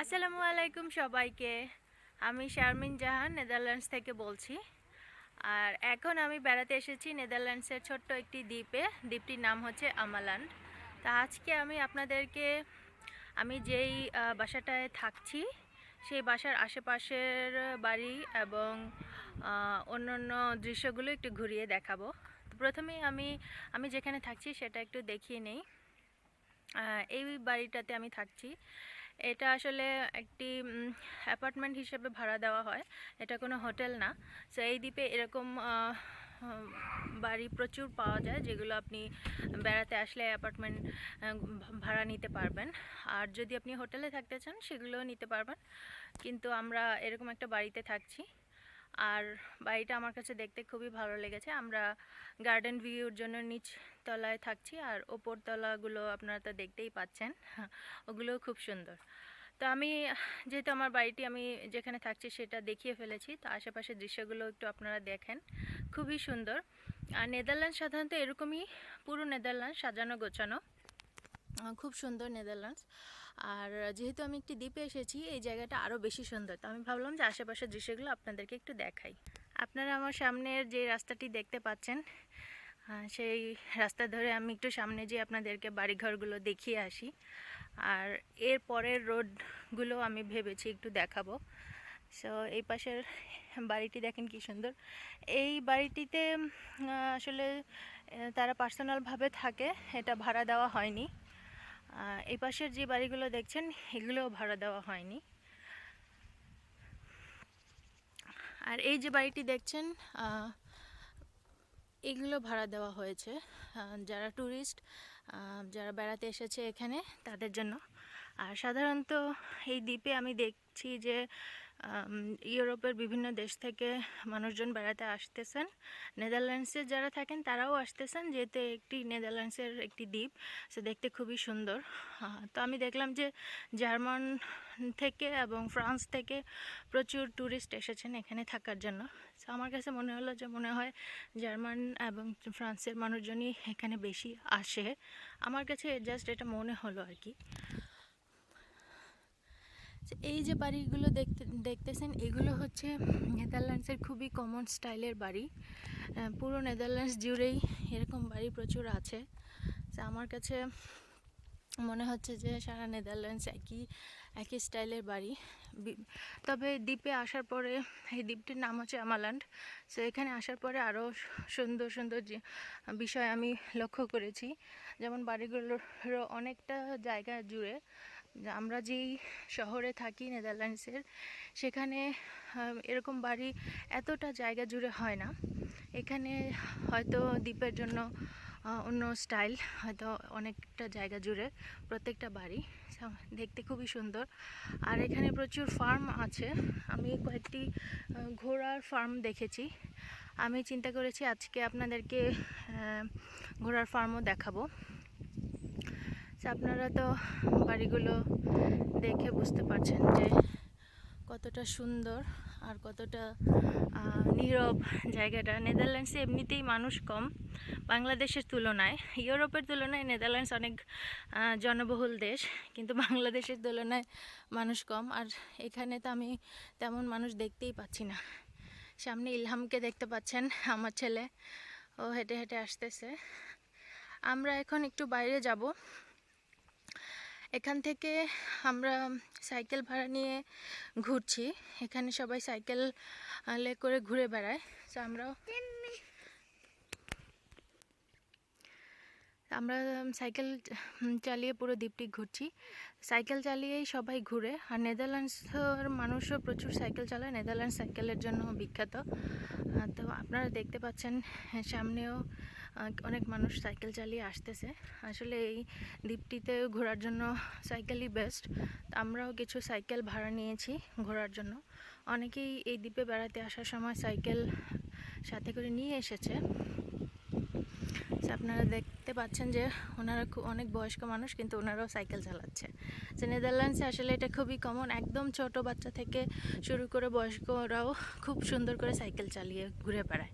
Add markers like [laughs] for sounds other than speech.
আসসালামু আলাইকুম সবাইকে। আমি শারমিন জাহান, নেদারল্যান্ডস থেকে বলছি। আর এখন আমি বেড়াতে এসেছি নেদারল্যান্ডসের ছোট্ট একটি দ্বীপে। দ্বীপটির নাম হচ্ছে আমালান্ড তা আজকে আমি আপনাদেরকে, আমি যেই বাসাটায় থাকছি, সেই বাসার আশেপাশের বাড়ি এবং অন্যান্য দৃশ্যগুলো একটু ঘুরিয়ে দেখাবো। তো প্রথমেই আমি আমি যেখানে থাকছি সেটা একটু দেখিয়ে নেই। এই বাড়িটাতে আমি থাকছি। এটা আসলে একটি অ্যাপার্টমেন্ট হিসেবে ভাড়া দেওয়া হয়। এটা কোনো হোটেল না। সো, এই দ্বীপে এরকম বাড়ি প্রচুর পাওয়া যায়, যেগুলো আপনি বেড়াতে আসলে অ্যাপার্টমেন্ট ভাড়া নিতে পারবেন। আর যদি আপনি হোটেলে থাকতে চান, সেগুলোও নিতে পারবেন। কিন্তু আমরা এরকম একটা বাড়িতে থাকছি। আর বাড়িটা আমার কাছে দেখতে খুবই ভালো লেগেছে। আমরা গার্ডেন ভিউর জন্য নিচ তলায় থাকছি আর ওপর তলাগুলো আপনারা তো দেখতেই পাচ্ছেন। [laughs] ওগুলোও খুব সুন্দর। তো আমি, যেহেতু আমার বাড়িটি আমি যেখানে থাকছি সেটা দেখিয়ে ফেলেছি, তো আশেপাশের দৃশ্যগুলো একটু আপনারা দেখেন। খুবই সুন্দর। আর নেদারল্যান্ড সাধারণত এরকমই, পুরো নেদারল্যান্ড সাজানো গোছানো। খুব সুন্দর নেদারল্যান্ডস। আর যেহেতু আমি একটি দ্বীপে এসেছি, এই জায়গাটা আরও বেশি সুন্দর। তো আমি ভাবলাম যে আশেপাশের দৃশ্যগুলো আপনাদেরকে একটু দেখাই। আপনারা আমার সামনের যে রাস্তাটি দেখতে পাচ্ছেন সেই রাস্তা ধরে আমি একটু সামনে যেয়ে আপনাদেরকে বাড়িঘরগুলো দেখিয়ে আসি। আর এর পরের রোডগুলো আমি ভেবেছি একটু দেখাবো। সো, এই পাশের বাড়িটি দেখেন কি সুন্দর। এই বাড়িটিতে আসলে তারা পার্সোনালভাবে থাকে, এটা ভাড়া দেওয়া হয়নি। এই পাশের যে বাড়িগুলো দেখছেন, এগুলোও ভাড়া দেওয়া হয়নি। আর এই যে বাড়িটি দেখছেন এগুলো ভাড়া দেওয়া হয়েছে। যারা টুরিস্ট যারা বেড়াতে এসেছে এখানে, তাদের জন্য। আর সাধারণত এই দ্বীপে আমি দেখছি যে ইউরোপের বিভিন্ন দেশ থেকে মানুষজন বেড়াতে আসতেছেন। নেদারল্যান্ডসে যারা থাকেন তারাও আসতেছেন, যেহেতু একটি নেদারল্যান্ডসের একটি দ্বীপ, সে দেখতে খুবই সুন্দর। তো আমি দেখলাম যে জার্মান থেকে এবং ফ্রান্স থেকে প্রচুর ট্যুরিস্ট এসেছেন এখানে থাকার জন্য। তো আমার কাছে মনে হলো যে মনে হয় জার্মান এবং ফ্রান্সের মানুষজনই এখানে বেশি আসে। আমার কাছে জাস্ট এটা মনে হলো আর কি। এই যে বাড়িগুলো দেখতে, দেখতেছেন, এগুলো হচ্ছে নেদারল্যান্ডসের খুবই কমন স্টাইলের বাড়ি। পুরো নেদারল্যান্ডস জুড়েই এরকম বাড়ি প্রচুর আছে। আমার কাছে মনে হচ্ছে যে সারা নেদারল্যান্ডস একই একই স্টাইলের বাড়ি। তবে দ্বীপে আসার পরে, এই দ্বীপটির নাম হচ্ছে আমাল্যান্ড সো এখানে আসার পরে আরও সুন্দর সুন্দর বিষয় আমি লক্ষ্য করেছি। যেমন বাড়িগুলোর অনেকটা জায়গা জুড়ে আমরা যেই শহরে থাকি নেদারল্যান্ডসের, সেখানে এরকম বাড়ি এতটা জায়গা জুড়ে হয় না। এখানে হয়তো দ্বীপের জন্য অন্য স্টাইল, হয়তো অনেকটা জায়গা জুড়ে প্রত্যেকটা বাড়ি। দেখতে খুবই সুন্দর। আর এখানে প্রচুর ফার্ম আছে। আমি কয়েকটি ঘোড়ার ফার্ম দেখেছি। আমি চিন্তা করেছি আজকে আপনাদেরকে ঘোড়ার ফার্মও দেখাবো। আপনারা তো বাড়িগুলো দেখে বুঝতে পারছেন যে কতটা সুন্দর আর কতটা নীরব জায়গাটা। নেদারল্যান্ডসে এমনিতেই মানুষ কম। বাংলাদেশের তুলনায়, ইউরোপের তুলনায় নেদারল্যান্ডস অনেক জনবহুল দেশ, কিন্তু বাংলাদেশের তুলনায় মানুষ কম। আর এখানে তো আমি তেমন মানুষ দেখতেই পাচ্ছি না। সামনে ইলহামকে দেখতে পাচ্ছেন আমার ছেলে। ও হেঁটে হেঁটে আসতেছে। আমরা এখন একটু বাইরে যাব। এখান থেকে আমরা সাইকেল ভাড়া নিয়ে ঘুরছি। এখানে সবাই সাইকেল করে ঘুরে বেড়ায়। তো আমরাও আমরা সাইকেল চালিয়ে পুরো দ্বীপটি ঘুরছি। সাইকেল চালিয়েই সবাই ঘুরে। আর নেদারল্যান্ডসের মানুষও প্রচুর সাইকেল চালায়। নেদারল্যান্ড সাইকেলের জন্য বিখ্যাত। তো আপনারা দেখতে পাচ্ছেন হ্যাঁ, সামনেও অনেক মানুষ সাইকেল চালিয়ে আসতেছে। আসলে এই দ্বীপটিতে ঘোরার জন্য সাইকেলই বেস্ট। আমরাও কিছু সাইকেল ভাড়া নিয়েছি ঘোরার জন্য। অনেকেই এই দ্বীপে বেড়াতে আসার সময় সাইকেল সাথে করে নিয়ে এসেছে। আপনারা আপনারা দেখতে পাচ্ছেন যে ওনারা খুব অনেক বয়স্ক মানুষ, কিন্তু ওনারাও সাইকেল চালাচ্ছে। যে নেদারল্যান্ডসে আসলে এটা খুবই কমন একদম ছোট বাচ্চা থেকে শুরু করে বয়স্করাও খুব সুন্দর করে সাইকেল চালিয়ে ঘুরে বেড়ায়।